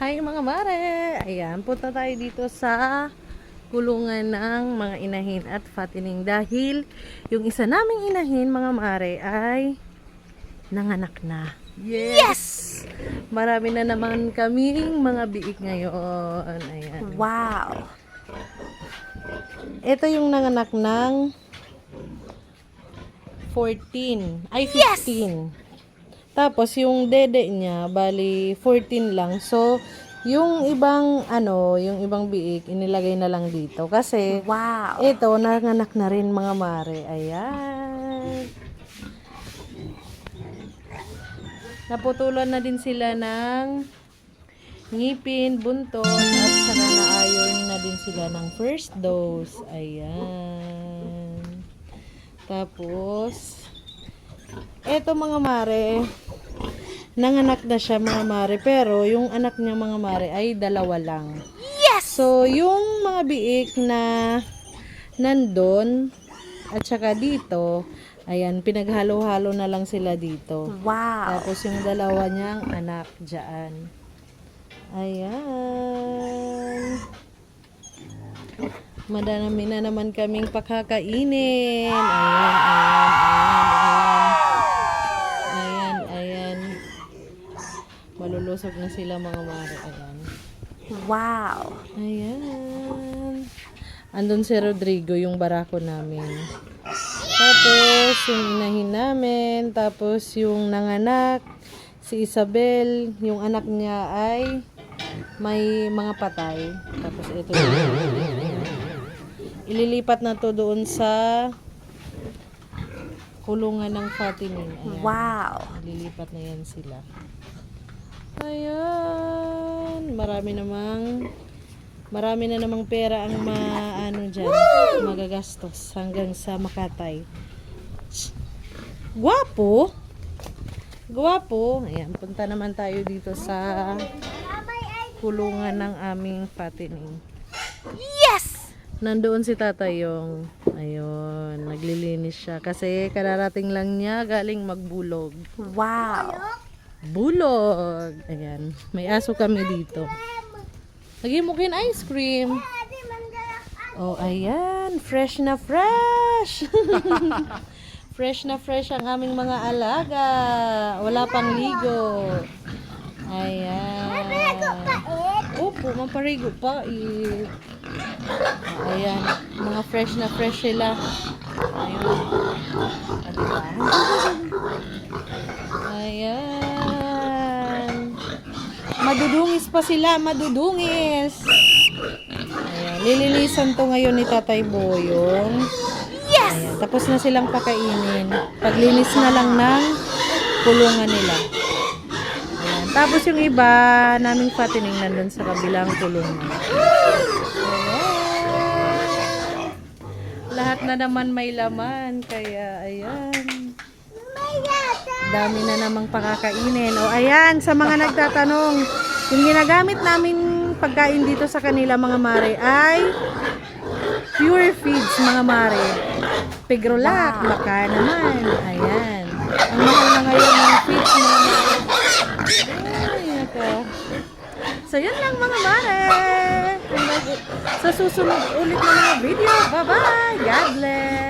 Hi mga mare! Ayan, punta tayo dito sa kulungan ng mga inahin at fattening dahil yung isa naming inahin mga mare ay nanganak na. Yes! Marami na naman kaming mga biik ngayon. Ayan. Wow. Ito yung nanganak ng 14. Ay, 15. Tapos, yung dede niya, bali, 14 lang. So, yung ibang, ano, yung ibang biik, inilagay na lang dito. Kasi, Wow. ito, nanganak na rin mga mare. Ayan. Naputulan na din sila ng ngipin, buntot, at saka naayon na din sila ng first dose. Ayan. Tapos, eto mga mare, nanganak na siya mga mare, pero yung anak niya mga mare ay dalawa lang. Yes! So, yung mga biik na nandun, at saka dito, ayan, pinaghalo-halo na lang sila dito. Wow. Tapos yung dalawa niyang anak dyan. Ayan. Madami na naman kaming pakakainin. Ayan, ayan, Malulusog na sila mga mare. Ayan. Wow. Ayan. Andun si Rodrigo, yung barako namin. Tapos, yung inahin namin. Tapos, yung nanganak, si Isabel, yung anak niya ay may mga patay. Tapos, ito Ililipat na to doon sa kulungan ng fattening. Ayan. Wow. Lilipat na yan sila. Ayan. Marami namang marami na namang pera ang maano diyan, magagastos hanggang sa Makatay. Guwapo. Guwapo. Ayan, punta naman tayo dito sa kulungan ng aming fattening. Yes! Nandoon si tatay yung, ayun, naglilinis siya. Kasi kararating lang niya galing magbulog. Wow. Bulog! Ayan, may aso kami dito. Lagi mo kin ice cream. Oh, ayan, fresh na fresh! fresh na fresh ang aming mga alaga. Wala pang ligo. Ayan. Opo, mamparigo pa. Eh. Ayan, mga fresh na fresh sila. Ayun. Ayan. Madudungis pa sila, madudungis. Ayan, lilinisan to ngayon ni Tatay Boyong. Yes! Ayan, tapos na silang pakainin. Paglinis na lang ng kulungan nila. Ayan, tapos yung iba, naming fattening nandun sa kabilang kulungan. Ayan. Lahat na naman may laman, kaya ayan. Dami na namang pakakainin. O ayan, sa mga nagtatanong, yung ginagamit namin pagkain dito sa kanila mga mare ay pure feeds mga mare. Pigrolak, baka naman. Ayan. Ang mahal na ngayon ng feeds mga mare. Ay, nako. So, yun lang mga mare. Sa susunod ulit na mga video. Bye-bye. God bless.